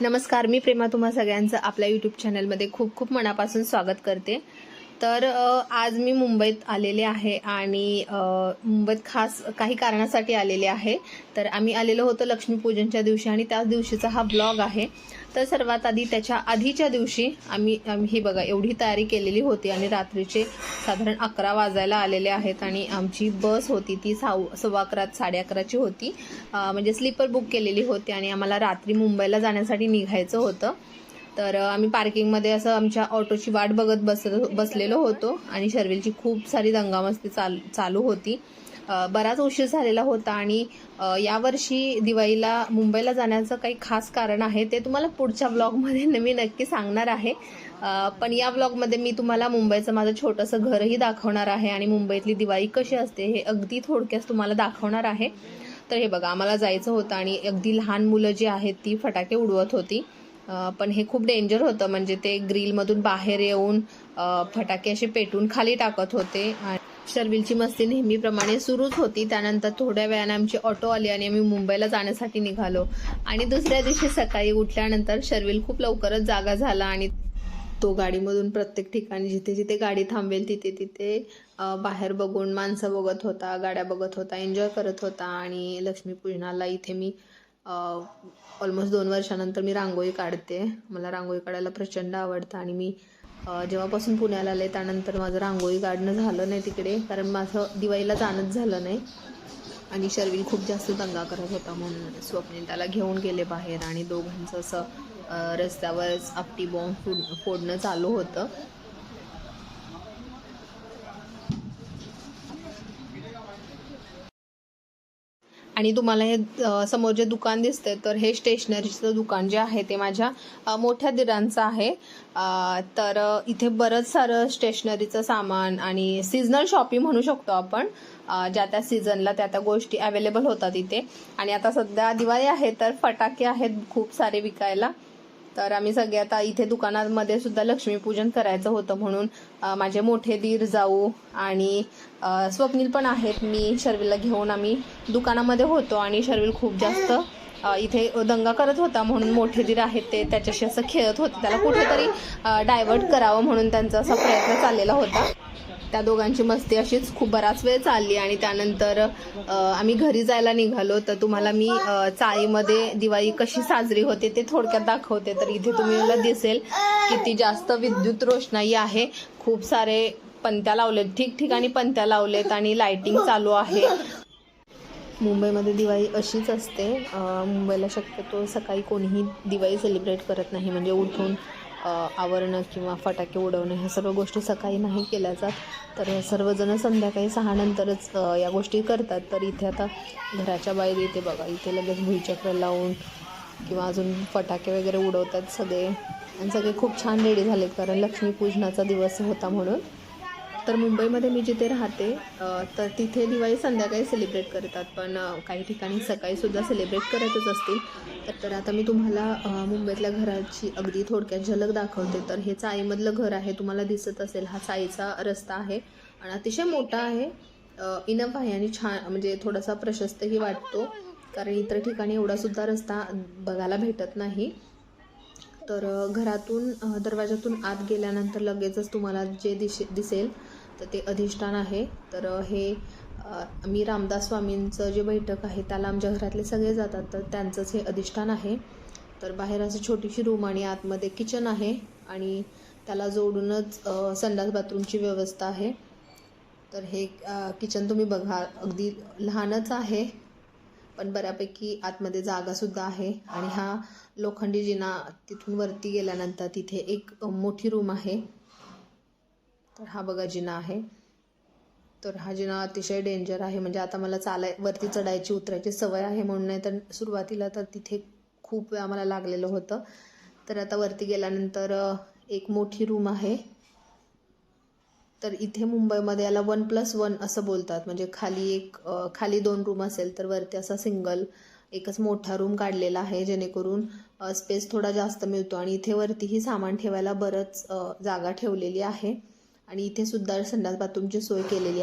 नमस्कार मी प्रेमा तुम्हा सगळ्यांचं आपल्या यूट्यूब चॅनलमध्ये खूप खूप मनापासून स्वागत करते. तर आज मी मुंबईत आलेले आहे आणि मुंबईत खास काही कारणासाठी आलेले आहे. तर आम्ही आलेलो होतो लक्ष्मीपूजनच्या दिवशी आणि त्याच दिवशीचा हा ब्लॉग आहे. तर सर्वात आधी त्याच्या आधीच्या दिवशी आम्ही आम्ही ही बघा एवढी तयारी केलेली होती आणि रात्रीचे साधारण अकरा वाजायला आलेले आहेत आणि आमची बस होती ती सहा सव्वा अकरा साडे अकराची होती. म्हणजे स्लीपर बुक केलेली होती आणि आम्हाला रात्री मुंबईला जाण्यासाठी निघायचं होतं. तर आम्ही पार्किंगमध्ये असं आमच्या ऑटोची वाट बघत बस बसलेलो होतो आणि शर्विलची खूप सारी दंगामस्ती चाल चालू होती. बराच उशीर झालेला होता आणि यावर्षी दिवाळीला मुंबईला जाण्याचं काही खास कारण आहे ते तुम्हाला पुढच्या ब्लॉगमध्ये मी नक्की सांगणार आहे. पण या ब्लॉगमध्ये मी तुम्हाला मुंबईचं माझं छोटंसं घरही दाखवणार आहे आणि मुंबईतली दिवाळी कशी असते हे अगदी थोडक्यात तुम्हाला दाखवणार आहे. तर हे बघा आम्हाला जायचं होतं आणि अगदी लहान मुलं जी आहेत ती फटाके उडवत होती. पण हे खूप डेंजर होतं. म्हणजे ते ग्रिलमधून बाहेर येऊन फटाके असे पेटून खाली टाकत होते. आणि शर्विलची मस्ती नेहमीप्रमाणे सुरूच होती. त्यानंतर थोड्या वेळाने आमची ऑटो आली आणि आम्ही मुंबईला जाण्यासाठी निघालो. आणि दुसऱ्या दिवशी सकाळी उठल्यानंतर शर्विल खूप लवकरच जागा झाला आणि तो गाडीमधून प्रत्येक ठिकाणी जिथे जिथे गाडी थांबेल तिथे तिथे बाहेर बघून माणसं बघत होता गाड्या बघत होता एन्जॉय करत होता. आणि लक्ष्मीपूजनाला इथे मी ऑलमोस्ट दोन वर्षानंतर मी रांगोळी काढते. मला रांगोळी काढायला प्रचंड आवडतं आणि मी जेव्हापासून पुण्याला आले त्यानंतर माझं रांगोळी काढणं झालं नाही तिकडे कारण माझं दिवाळीला जाणंच झालं नाही. आणि शर्विल खूप जास्त दंगा करत होता म्हणून स्वप्नील त्याला घेऊन गेले बाहेर आणि दोघांचं असं रस्त्यावरच आपटी बॉम्ब फोड फोडणं चालू होतं. आणि तुम्हाला हे समोर जे दुकान दिसते तर हे स्टेशनरीचं दुकान जे आहे ते माझ्या मोठ्या दिरांचं आहे. तर इथे बरंच सारं स्टेशनरीचं सामान आणि सीझनल शॉपिंग म्हणू शकतो आपण. ज्या त्या सीझनला त्या त्या गोष्टी अवेलेबल होतात इथे. आणि आता सध्या दिवाळी आहे तर फटाके आहेत खूप सारे विकायला. तर आम्ही सगळे आता इथे दुकानामध्ये सुद्धा लक्ष्मीपूजन करायचं होतं म्हणून माझे मोठे दीर जाऊ आणि स्वप्नील पण आहेत. मी शर्विलला घेऊन आम्ही दुकानामध्ये होतो आणि शर्विल खूप जास्त इथे दंगा करत होता म्हणून मोठे दीर आहेत ते त्याच्याशी असं खेळत होते. त्याला कुठेतरी डायव्हर्ट करावं म्हणून त्यांचा असा प्रयत्न चाललेला होता. त्या दोघांची मस्ती अशीच खूप बराच वेळ चालली आणि त्यानंतर आम्ही घरी जायला निघालो. तर तुम्हाला मी चाळीमध्ये दिवाळी कशी साजरी होते ते थोडक्यात दाखवते. तर इथे तुम्हाला दिसेल किती जास्त विद्युत रोषणाई आहे. खूप सारे पंत्या लावलेत. ठिकठिकाणी पंत्या लावलेत आणि लायटिंग चालू आहे. मुंबईमध्ये दिवाळी अशीच असते. मुंबईला शक्यतो सकाळी कोणीही दिवाळी सेलिब्रेट करत नाही. म्हणजे उठून आवरणं किंवा फटाके उडवणं ह्या सर्व गोष्टी सकाळी नाही केल्या जात. तर सर्वजण संध्याकाळी सहा नंतरच या गोष्टी करतात. तर इथे आता घराच्या बाहेर येते बघा. इथे लगेच भुईचक्र लावून किंवा अजून फटाके वगैरे उडवतात सगळे. आणि सगळे खूप छान रेडी झालेत. कारण लक्ष्मीपूजनाचा दिवस होता म्हणून. तर मुंबईमध्ये मी जिथे राहते तर तिथे दिवाळी संध्याकाळी सेलिब्रेट करतात. पण काही ठिकाणी सकाळीसुद्धा सेलिब्रेट करतच असतील. तर- तर आता मी तुम्हाला मुंबईतल्या घराची अगदी थोडक्यात झलक दाखवते. तर हे चाळीमधलं घर आहे तुम्हाला दिसत असेल. हा चाळीचा रस्ता आहे आणि अतिशय मोठा आहे. इनफ आहे आणि छान म्हणजे थोडासा प्रशस्तही वाटतो. कारण इतर ठिकाणी एवढासुद्धा रस्ता बघायला भेटत नाही. तर घरातून दरवाजातून आत गेल्यानंतर लगेचच तुम्हाला जे दिशे दिसेल तर ते अधिष्ठान आहे. तर हे मी रामदास स्वामींचं जे बैठक आहे त्याला आमच्या घरातले सगळे जातात. तर त्यांचंच हे अधिष्ठान आहे. तर बाहेर अशी छोटीशी रूम आणि आतमध्ये किचन आहे आणि त्याला जोडूनच संडास बाथरूमची व्यवस्था आहे. तर हे किचन तुम्ही बघा अगदी लहानच आहे पण बऱ्यापैकी आतमध्ये जागासुद्धा आहे. आणि हा लोखंडी जिना तिथून वरती गेल्यानंतर तिथे एक मोठी रूम आहे. तर हा बघा जिना आहे. तर हा जिना अतिशय डेंजर आहे. म्हणजे आता मला चालाय वरती चढायची उतरायची सवय आहे म्हणून नाही तर सुरुवातीला तर तिथे खूप वेळा आम्हाला लागलेलं होतं. तर आता वरती गेल्यानंतर एक मोठी रूम आहे. तर इथे मुंबईमध्ये याला वन प्लस वन असं बोलतात. म्हणजे खाली एक खाली दोन रूम असेल तर वरती असा सिंगल एकच मोठा रूम काढलेला आहे जेणेकरून स्पेस थोडा जास्त मिळतो. आणि इथे वरतीही सामान ठेवायला बरंच जागा ठेवलेली आहे. आणि इथे सुद्धा संडास बाथरूमची सोय केलेली आहे.